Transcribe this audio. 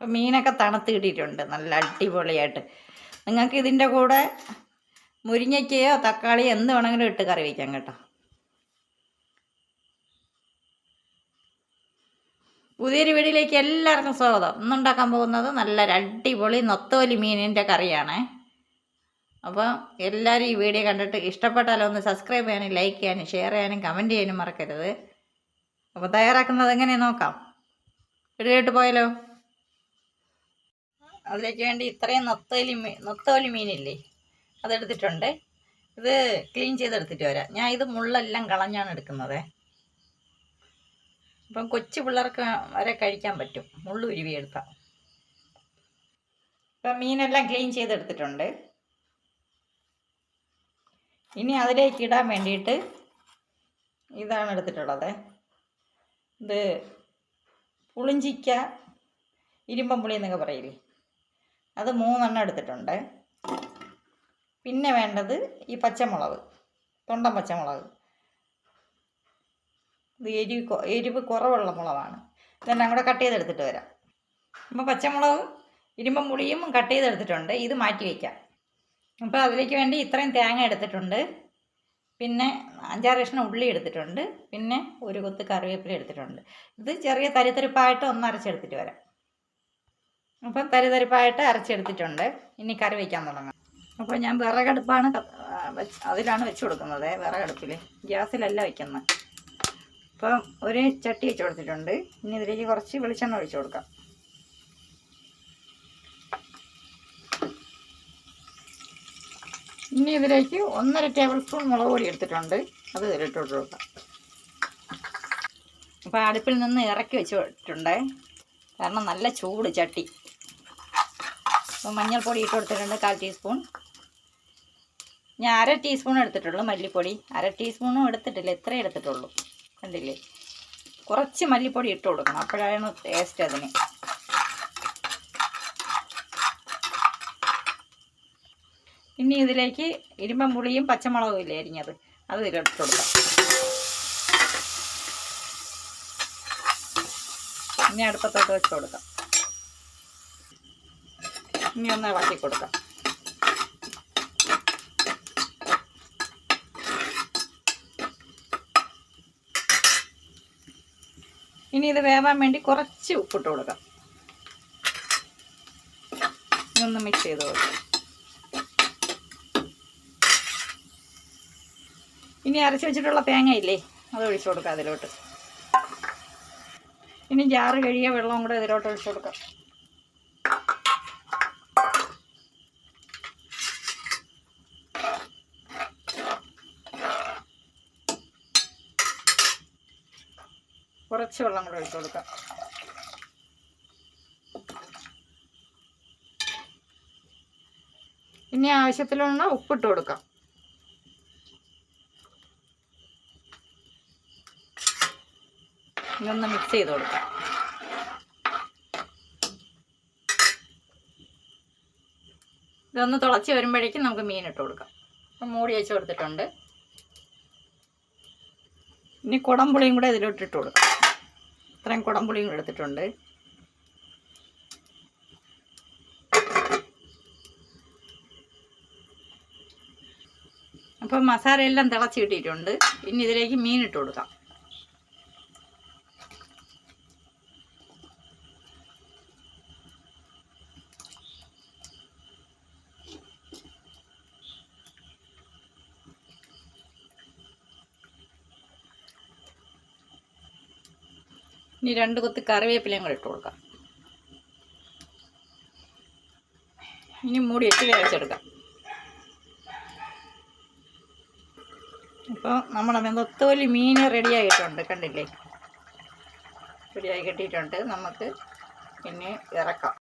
അപ്പം മീനൊക്കെ തണുത്ത് കിട്ടിയിട്ടുണ്ട് നല്ല അടിപൊളിയായിട്ട്. നിങ്ങൾക്ക് ഇതിന്റെ കൂടെ മുരിങ്ങയ്ക്കയോ തക്കാളിയോ എന്ത് വേണമെങ്കിലും ഇട്ട് കറി വയ്ക്കാം കേട്ടോ. പുതിയൊരു വീടിലേക്ക് എല്ലാവർക്കും സ്വാഗതം. ഇന്നുണ്ടാക്കാൻ പോകുന്നത് നല്ല അടിപൊളി നൊത്തോലി മീനിന്റെ കറിയാണ്. അപ്പോൾ എല്ലാവരും ഈ വീഡിയോ കണ്ടിട്ട് ഇഷ്ടപ്പെട്ടാലും ഒന്ന് സബ്സ്ക്രൈബ് ചെയ്യാനും ലൈക്ക് ചെയ്യാനും ഷെയർ ചെയ്യാനും കമന്റ് ചെയ്യാനും മറക്കരുത്. അപ്പോൾ തയ്യാറാക്കുന്നത് എങ്ങനെയാണ് നോക്കാം. വീഡിയോട്ട് പോയാലോ? അതിലേക്ക് വേണ്ടി ഇത്രയും നൊത്തോലി മീൻ നൊത്തോലി മീനില്ലേ അതെടുത്തിട്ടുണ്ട്. ഇത് ക്ലീൻ ചെയ്തെടുത്തിട്ട് വരാം. ഞാൻ ഇത് മുള്ളെല്ലാം കളഞ്ഞാണ് എടുക്കുന്നത്. അപ്പം കൊച്ചു പിള്ളേർക്ക് വരെ കഴിക്കാൻ പറ്റും. മുള്ളു ഉരുവി എടുത്താൽ ഇപ്പം മീനെല്ലാം ക്ലീൻ ചെയ്തെടുത്തിട്ടുണ്ട്. ഇനി അതിലേക്ക് ഇടാൻ വേണ്ടിയിട്ട് ഇതാണ് എടുത്തിട്ടുള്ളത്. ഇത് പുളിഞ്ചിക്ക ഇരുമ്പം പുളി എന്നൊക്കെ പറയില്ലേ? അത് മൂന്നെണ്ണം എടുത്തിട്ടുണ്ട്. പിന്നെ വേണ്ടത് ഈ പച്ചമുളക് തൊണ്ടൻ പച്ചമുളക്. ഇത് എരിവ് എരിവ് കുറവുള്ള മുളകാണ്. ഇതെല്ലാം കൂടെ കട്ട് ചെയ്തെടുത്തിട്ട് വരാം. അപ്പോൾ പച്ചമുളകും ഇരുമ്പം പുളിയും കട്ട് ചെയ്തെടുത്തിട്ടുണ്ട്. ഇത് മാറ്റി വയ്ക്കാം. അപ്പോൾ അതിലേക്ക് വേണ്ടി ഇത്രയും തേങ്ങ എടുത്തിട്ടുണ്ട്. പിന്നെ അഞ്ചാറ് കഷ്ണം ഉള്ളി എടുത്തിട്ടുണ്ട്. പിന്നെ ഒരു കൊത്ത് കറിവേപ്പില എടുത്തിട്ടുണ്ട്. ഇത് ചെറിയ തരിത്തരിപ്പായിട്ട് ഒന്ന് അരച്ചെടുത്തിട്ട് വരാം. അപ്പം തരിതരിപ്പായിട്ട് അരച്ചെടുത്തിട്ടുണ്ട്. ഇനി കറി വയ്ക്കാൻ തുടങ്ങാം. അപ്പോൾ ഞാൻ വിറകടുപ്പാണ് അതിലാണ് വെച്ച് കൊടുക്കുന്നത്. വിറകടുപ്പിൽ ഗ്യാസിലല്ല വയ്ക്കുന്നത് അപ്പം ഒരു ചട്ടി വെച്ച് കൊടുത്തിട്ടുണ്ട്. ഇനി ഇതിലേക്ക് കുറച്ച് വെളിച്ചെണ്ണ ഒഴിച്ചു കൊടുക്കാം. ഇനി ഇതിലേക്ക് ഒന്നര ടേബിൾ സ്പൂൺ മുളക് പൊടി എടുത്തിട്ടുണ്ട്. അത് ഇതിലിട്ട് കൊടുക്കാം. അപ്പോൾ അടുപ്പിൽ നിന്ന് ഇറക്കി വെച്ചിട്ടുണ്ട്. കാരണം നല്ല ചൂട് ചട്ടി. അപ്പോൾ മഞ്ഞൾപ്പൊടി ഇട്ട് കൊടുത്തിട്ടുണ്ട് കാൽ ടീസ്പൂൺ. ഞാൻ അര ടീസ്പൂൺ എടുത്തിട്ടുള്ളൂ മല്ലിപ്പൊടി. അര ടീസ്പൂണും എടുത്തിട്ടില്ല ഇത്രേ എടുത്തിട്ടുള്ളൂ. കണ്ടില്ലേ? കുറച്ച് മല്ലിപ്പൊടി ഇട്ട് കൊടുക്കണം അപ്പോഴാണ് ടേസ്റ്റ് അതിന്. ഇനി ഇതിലേക്ക് ഇരുമ്പം പുളിയും പച്ചമുളകും ഇല്ലേ അരിഞ്ഞത്? അത് ഇതിലിട്ട് കൊടുക്കാം. ഇനി അടുപ്പത്തോട്ട് വെച്ച് കൊടുക്കാം. ഇനി ഒന്ന് ഇളക്കി കൊടുക്കാം. ഇനി ഇത് വേവാൻ വേണ്ടി കുറച്ച് ഉപ്പിട്ട് കൊടുക്കാം. ഒന്ന് മിക്സ് ചെയ്ത് കൊടുക്കാം. ഇനി അരച്ച് വെച്ചിട്ടുള്ള തേങ്ങയില്ലേ അത് ഒഴിച്ചു കൊടുക്കാം അതിലോട്ട്. ഇനി ജാറ് കഴിയ വെള്ളം കൂടെ ഇതിലോട്ട് ഒഴിച്ചു കൊടുക്കാം. കുറച്ച് വെള്ളം കൂടെ ഒഴിച്ചു കൊടുക്കാം. ഇനി ആവശ്യത്തിലുള്ള ഉപ്പിട്ട് കൊടുക്കാം. ഇതൊന്ന് മിക്സ് ചെയ്ത് കൊടുക്കാം. ഇതൊന്ന് തിളച്ച് വരുമ്പോഴേക്കും നമുക്ക് മീൻ ഇട്ട് കൊടുക്കാം. അപ്പം മൂടി വെച്ച് കൊടുത്തിട്ടുണ്ട്. ഇനി കുടംപുളിയും കൂടെ ഇതിലോട്ട് ഇട്ട് കൊടുക്കാം. ഇത്രയും കുടംപുളിയും കൂടെ എടുത്തിട്ടുണ്ട്. അപ്പം മസാല എല്ലാം തിളച്ച് കിട്ടിയിട്ടുണ്ട്. ഇനി ഇതിലേക്ക് മീൻ ഇട്ട് കൊടുക്കാം. ഇനി രണ്ട് കൊത്ത് കറിവേപ്പിലയും കൂടെ ഇട്ട് കൊടുക്കാം. ഇനി മൂടി ഇട്ട് വേവിച്ചെടുക്കാം. ഇപ്പോൾ നമ്മുടെ മെന്തത്തോലി മീൻ റെഡിയായിട്ടുണ്ട് കണ്ടില്ലേ? റെഡിയായി കിട്ടിയിട്ടുണ്ട്. നമുക്ക് പിന്നെ ഇറക്കാം.